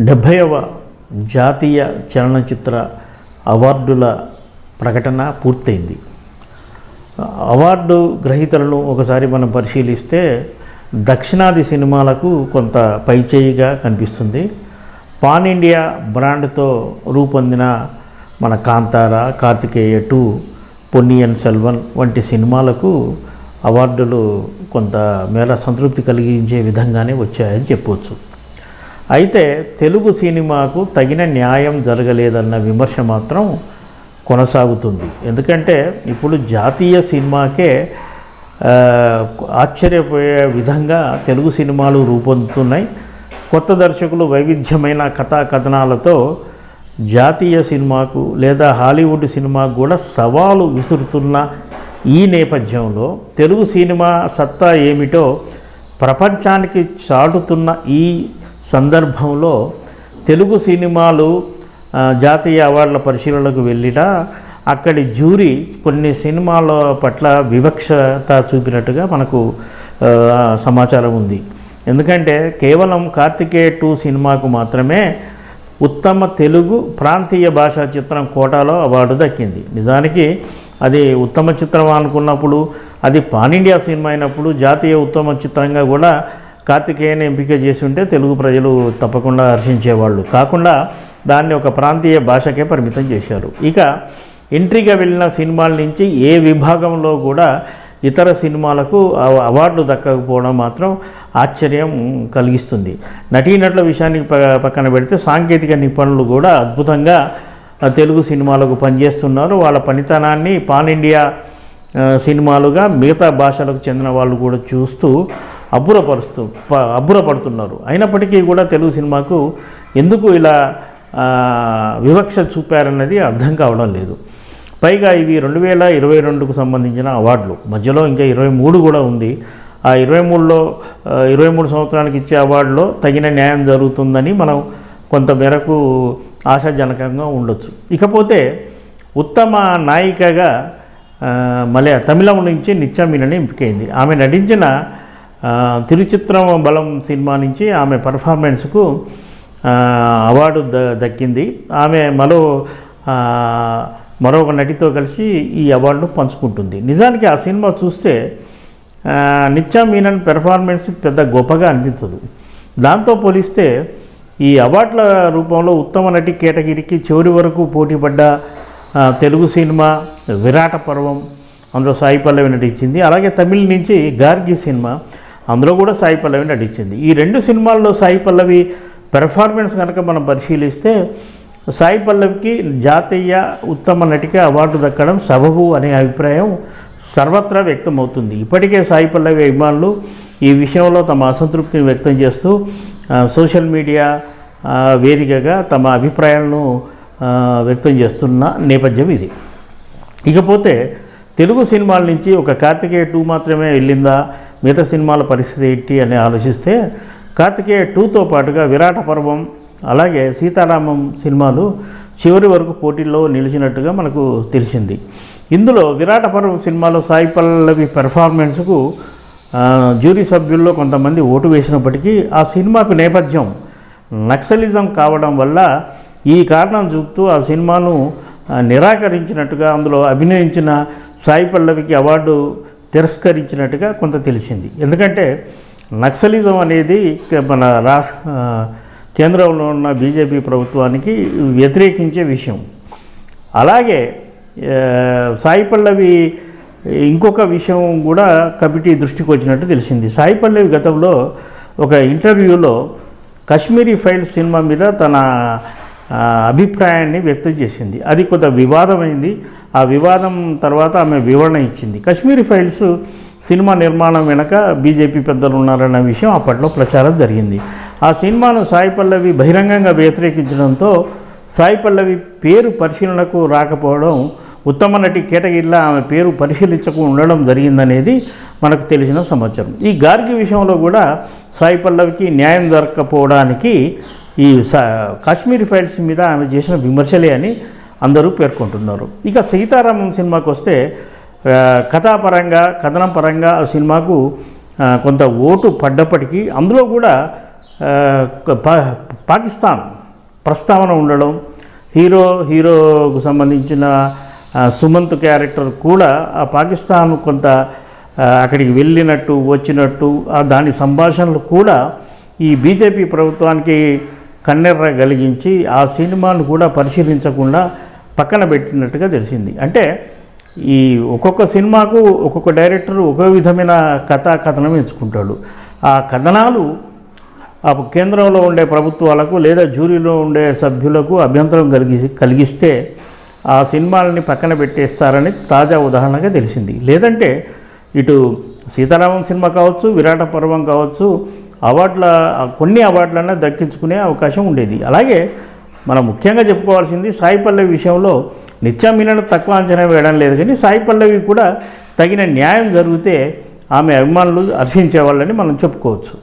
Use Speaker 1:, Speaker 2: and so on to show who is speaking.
Speaker 1: డెబ్భైవ జాతీయ చలనచిత్ర అవార్డుల ప్రకటన పూర్తయింది. అవార్డు గ్రహీతలను ఒకసారి మనం పరిశీలిస్తే దక్షిణాది సినిమాలకు కొంత పైచేయిగా కనిపిస్తుంది. పాన్ ఇండియా బ్రాండ్తో రూపొందిన మన కాంతార కార్తికేయ టూ పొన్నియన్ సెల్వన్ వంటి సినిమాలకు అవార్డులు కొంత మేర సంతృప్తి కలిగించే విధంగానే వచ్చాయని చెప్పవచ్చు అయితే తెలుగు సినిమాకు తగిన న్యాయం జరగలేదన్న విమర్శ మాత్రం కొనసాగుతుంది. ఎందుకంటే ఇప్పుడు జాతీయ సినిమాకే ఆశ్చర్యపోయే విధంగా తెలుగు సినిమాలు రూపొందుతున్నాయి. కొత్త దర్శకులు వైవిధ్యమైన కథా కథనాలతో జాతీయ సినిమాకు లేదా హాలీవుడ్ సినిమాకు కూడా సవాలు విసురుతున్న ఈ నేపథ్యంలో తెలుగు సినిమా సత్తా ఏమిటో ప్రపంచానికి చాటుతున్న ఈ సందర్భంలో తెలుగు సినిమాలు జాతీయ అవార్డుల పరిశీలనకు వెళ్ళిట అక్కడి జ్యూరీ కొన్ని సినిమాల పట్ల వివక్షత చూపినట్టుగా మనకు సమాచారం ఉంది. ఎందుకంటే కేవలం కార్తికేయ టూ సినిమాకు మాత్రమే ఉత్తమ తెలుగు ప్రాంతీయ భాషా చిత్రం కోటాలో అవార్డు దక్కింది. నిజానికి అది ఉత్తమ చిత్రం అనుకున్నప్పుడు అది పాన్ ఇండియా సినిమా అయినప్పుడు జాతీయ ఉత్తమ చిత్రంగా కూడా కార్తికేయని ఎంపిక చేసి ఉంటే తెలుగు ప్రజలు తప్పకుండా హర్షించేవాళ్ళు. కాకుండా దాన్ని ఒక ప్రాంతీయ భాషకే పరిమితం చేశారు. ఇక ఎంట్రీగా వెళ్ళిన సినిమాల నుంచి ఏ విభాగంలో కూడా ఇతర సినిమాలకు అవ- దక్కకపోవడం మాత్రం ఆశ్చర్యం కలిగిస్తుంది. నటీనటుల విషయానికి ప- పక్కన పెడితే సాంకేతిక నిపుణులు కూడా అద్భుతంగా తెలుగు సినిమాలకు పనిచేస్తున్నారు. వాళ్ళ పనితనాన్ని పాన్ ఇండియా సినిమాలుగా మిగతా భాషలకు చెందిన వాళ్ళు కూడా చూస్తూ అబ్బురపరుస్తూ ప- అబ్బురపడుతున్నారు. అయినప్పటికీ కూడా తెలుగు సినిమాకు ఎందుకు ఇలా వివక్ష చూపారన్నది అర్థం కావడం లేదు. పైగా ఇవి రెండు వేల ఇరవై రెండుకు సంబంధించిన అవార్డులు. మధ్యలో ఇంకా ఇరవై మూడు కూడా ఉంది. ఆ ఇరవై మూడులో ఇరవై మూడు సంవత్సరానికి ఇచ్చే అవార్డులో తగిన న్యాయం జరుగుతుందని మనం కొంత మేరకు ఆశాజనకంగా ఉండొచ్చు. ఇకపోతే ఉత్తమ నాయికగా మలయా తమిళం నుంచి నిత్యమీనని ఎంపికైంది. ఆమె నటించిన తిరుచిత్రం బలం సినిమా నుంచి ఆమె పర్ఫార్మెన్స్కు అవార్డు ద దక్కింది. ఆమె మరో మరొక నటితో కలిసి ఈ అవార్డును పంచుకుంటుంది. నిజానికి ఆ సినిమా చూస్తే నిత్యా మీనన్ పెర్ఫార్మెన్స్ పెద్ద గొప్పగా అనిపించదు. దాంతో పోలిస్తే ఈ అవార్డుల రూపంలో ఉత్తమ నటి కేటగిరీకి చివరి వరకు పోటీపడ్డ తెలుగు సినిమా విరాట పర్వం అందులో సాయి పల్లవి నటించింది. అలాగే తమిళ నుంచి గార్గి సినిమా అందులో కూడా సాయి పల్లవి నటించింది. ఈ రెండు సినిమాల్లో సాయి పల్లవి పెర్ఫార్మెన్స్ కనుక మనం పరిశీలిస్తే సాయి పల్లవికి జాతీయ ఉత్తమ నటికి అవార్డు దక్కడం సబబు అనే అభిప్రాయం సర్వత్రా వ్యక్తమవుతుంది. ఇప్పటికే సాయి పల్లవి అభిమానులు ఈ విషయంలో తమ అసంతృప్తిని వ్యక్తం చేస్తూ సోషల్ మీడియా వేదికగా తమ అభిప్రాయాలను వ్యక్తం చేస్తున్న నేపథ్యం ఇది. ఇకపోతే తెలుగు సినిమాల నుంచి ఒక కార్తికేయ టూ మాత్రమే వెళ్ళిందా? మిగతా సినిమాల పరిస్థితి ఏంటి అని ఆలోచిస్తే కార్తికేయ టూతో పాటుగా విరాట పర్వం అలాగే సీతారామం సినిమాలు చివరి వరకు పోటీల్లో నిలిచినట్టుగా మనకు తెలిసింది. ఇందులో విరాట పర్వం సినిమాలో సాయి పల్లవి పెర్ఫార్మెన్స్కు జ్యూరీ సభ్యుల్లో కొంతమంది ఓటు వేసినప్పటికీ ఆ సినిమాకు నేపథ్యం నక్సలిజం కావడం వల్ల ఈ కారణం చూపుతూ ఆ సినిమాను నిరాకరించినట్టుగా అందులో అభినయించిన సాయి పల్లవికి అవార్డు తిరస్కరించినట్టుగా కొంత తెలిసింది. ఎందుకంటే నక్సలిజం అనేది మన రా కేంద్రంలో ఉన్న బీజేపీ ప్రభుత్వానికి వ్యతిరేకించే విషయం. అలాగే సాయి పల్లవి ఇంకొక విషయం కూడా కమిటీ దృష్టికి వచ్చినట్టు తెలిసింది. సాయి పల్లవి గతంలో ఒక ఇంటర్వ్యూలో కాశ్మీరీ ఫైల్స్ సినిమా మీద తన అభిప్రాయాన్ని వ్యక్తం చేసింది. అది కొంత వివాదమైంది. ఆ వివాదం తర్వాత ఆమె వివరణ ఇచ్చింది. కశ్మీరీ ఫైల్స్ సినిమా నిర్మాణం వెనక బీజేపీ పెద్దలు ఉన్నారన్న విషయం అప్పట్లో ప్రచారం జరిగింది. ఆ సినిమాను సాయి పల్లవి బహిరంగంగా వ్యతిరేకించడంతో సాయి పల్లవి పేరు పరిశీలనకు రాకపోవడం ఉత్తమ నటి కేటగిరిలో ఆమె పేరు పరిశీలించకు ఉండడం జరిగిందనేది మనకు తెలిసిన సమాచారం. ఈ గార్గి విషయంలో కూడా సాయి పల్లవికి న్యాయం దొరకకపోవడానికి ఈ సా కాశ్మీరీ ఫైల్స్ మీద ఆమె చేసిన విమర్శలే అని అందరూ పేర్కొంటున్నారు. ఇక సీతారామం సినిమాకు వస్తే కథాపరంగా కథనం పరంగా ఆ సినిమాకు కొంత ఓటు పడ్డప్పటికీ అందులో కూడా పాకిస్తాన్ ప్రస్తావన ఉండడం హీరో హీరోకు సంబంధించిన సుమంత్ క్యారెక్టర్ కూడా ఆ పాకిస్తాన్ కొంత అక్కడికి వెళ్ళినట్టు వచ్చినట్టు ఆ దాని సంభాషణలు కూడా ఈ బీజేపీ ప్రభుత్వానికి కన్నెర్ర కలిగించి ఆ సినిమాను కూడా పరిశీలించకుండా పక్కన పెట్టినట్టుగా తెలిసింది. అంటే ఈ ఒక్కొక్క సినిమాకు ఒక్కొక్క డైరెక్టర్ ఒక్కో విధమైన కథా కథనం ఎంచుకుంటాడు. ఆ కథనాలు ఆ కేంద్రంలో ఉండే ప్రభుత్వాలకు లేదా జ్యూరీలో ఉండే సభ్యులకు అభ్యంతరం కలిగి కలిగిస్తే ఆ సినిమాలని పక్కన పెట్టేస్తారని తాజా ఉదాహరణగా తెలిసింది. లేదంటే ఇటు సీతారామం సినిమా కావచ్చు విరాట పర్వం కావచ్చు అవార్డుల కొన్ని అవార్డులన్నా దక్కించుకునే అవకాశం ఉండేది. అలాగే మనం ముఖ్యంగా చెప్పుకోవాల్సింది సాయి పల్లవి విషయంలో నిత్యామీనను తక్కువ అంచనా వేయడం లేదు కానీ సాయి పల్లవి కూడా తగిన న్యాయం జరిగితే ఆమె అభిమానులు హర్షించేవాళ్ళని మనం చెప్పుకోవచ్చు.